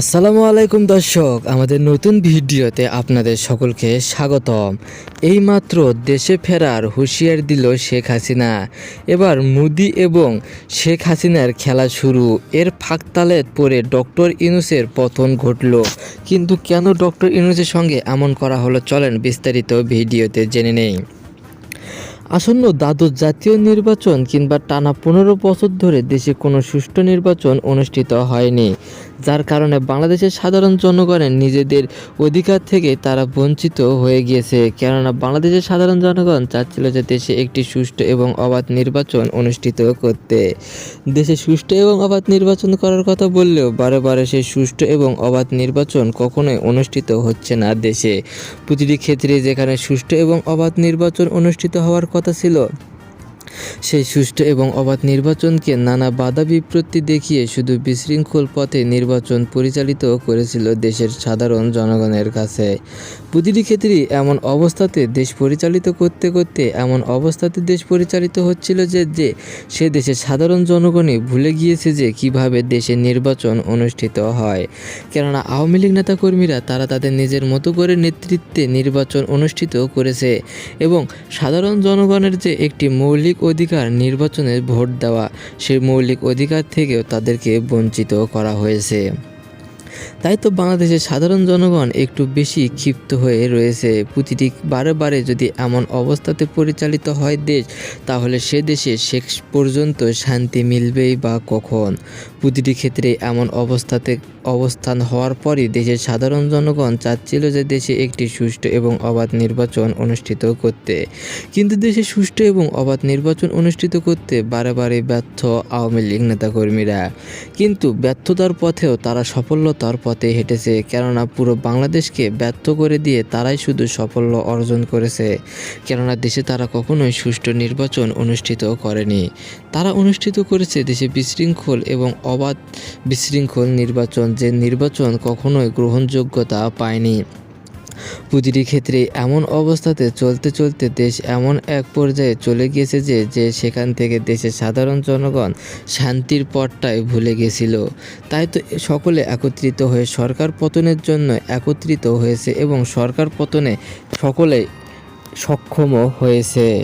আসসালামু আলাইকুম দর্শক, আমাদের নতুন ভিডিওতে আপনাদের সকলকে স্বাগতম। এইমাত্র দেশে ফেরার হুঁশিয়ার দিল শেখ হাসিনা। এবার মোদি এবং শেখ হাসিনার খেলা শুরু। এর ফাঁকতালে পরে ডক্টর ইনুসের পতন ঘটল। কিন্তু কেন ডক্টর ইনুসের সঙ্গে এমন করা হলো চলেন বিস্তারিত ভিডিওতে জেনে নেই। আসন্ন দ্বাদশ জাতীয় নির্বাচন কিংবা টানা পনেরো বছর ধরে দেশে কোনো সুষ্ঠু নির্বাচন অনুষ্ঠিত হয়নি। যার কারণে বাংলাদেশের সাধারণ জনগণের নিজেদের অধিকার থেকে তারা বঞ্চিত হয়ে গিয়েছে। কেননা বাংলাদেশের সাধারণ জনগণ চাচ্ছিল যে দেশে একটি সুষ্ঠু এবং অবাধ নির্বাচন অনুষ্ঠিত করতে। দেশে সুষ্ঠু এবং অবাধ নির্বাচন করার কথা বললেও বারে বারে সেই সুষ্ঠু এবং অবাধ নির্বাচন কখনোই অনুষ্ঠিত হচ্ছে না দেশে। প্রতিটি ক্ষেত্রে যেখানে সুষ্ঠু এবং অবাধ নির্বাচন অনুষ্ঠিত হওয়ার কথা ছিল সেই সুষ্ঠু এবং অবাধ নির্বাচনকে নানা বাধা বিপত্তি দেখিয়ে শুধু বিশৃঙ্খল পথে নির্বাচন পরিচালিত করেছিল দেশের সাধারণ জনগণের কাছে। প্রতিটি ক্ষেত্রেই এমন অবস্থাতে দেশ পরিচালিত করতে করতে এমন অবস্থাতে দেশ পরিচালিত হচ্ছিল যে যে সে দেশের সাধারণ জনগণই ভুলে গিয়েছে যে কীভাবে দেশে নির্বাচন অনুষ্ঠিত হয়। কেননা আওয়ামী লীগ নেতাকর্মীরা তারা তাদের নিজের মতো করে নেতৃত্বে নির্বাচন অনুষ্ঠিত করেছে এবং সাধারণ জনগণের যে একটি মৌলিক অধিকার নির্বাচনে ভোট দেওয়া সেই মৌলিক অধিকার থেকেও তাদেরকে বঞ্চিত করা হয়েছে। তাই তো বাংলাদেশের সাধারণ জনগণ একটু বেশি ক্ষিপ্ত হয়ে রয়েছে। প্রতিটি বারে বারে যদি এমন অবস্থাতে পরিচালিত হয় দেশ, তাহলে সে দেশে শেষ পর্যন্ত শান্তি মিলবেই বা কখন? প্রতিটি ক্ষেত্রে এমন অবস্থাতে অবস্থান হওয়ার পরই দেশের সাধারণ জনগণ চাচ্ছিল যে দেশে একটি সুষ্ঠু এবং অবাধ নির্বাচন অনুষ্ঠিত করতে। কিন্তু দেশে সুষ্ঠু এবং অবাধ নির্বাচন অনুষ্ঠিত করতে বারে ব্যর্থ আওয়ামী লীগ নেতাকর্মীরা। কিন্তু ব্যর্থতার পথেও তারা সফলতার পথে হেঁটেছে, কেননা পুরো বাংলাদেশকে ব্যর্থ করে দিয়ে তারাই শুধু সাফল্য অর্জন করেছে। কেননা দেশে তারা কখনোই সুষ্ঠু নির্বাচন অনুষ্ঠিত করেনি। তারা অনুষ্ঠিত করেছে দেশে বিশৃঙ্খল এবং অবাধ বিশৃঙ্খল নির্বাচন, যে নির্বাচন কখনোই গ্রহণযোগ্যতা পায়নি। প্রতিটি ক্ষেত্রে এমন অবস্থাতে চলতে চলতে দেশ এমন এক পর্যায়ে চলে গিয়েছে যে যে সেখান থেকে দেশের সাধারণ জনগণ শান্তির পথটাই ভুলে গেছিল তাই তো সকলে একত্রিত হয়ে সরকার পতনের জন্য একত্রিত হয়েছে এবং সরকার পতনে সকলে সক্ষমও হয়েছে।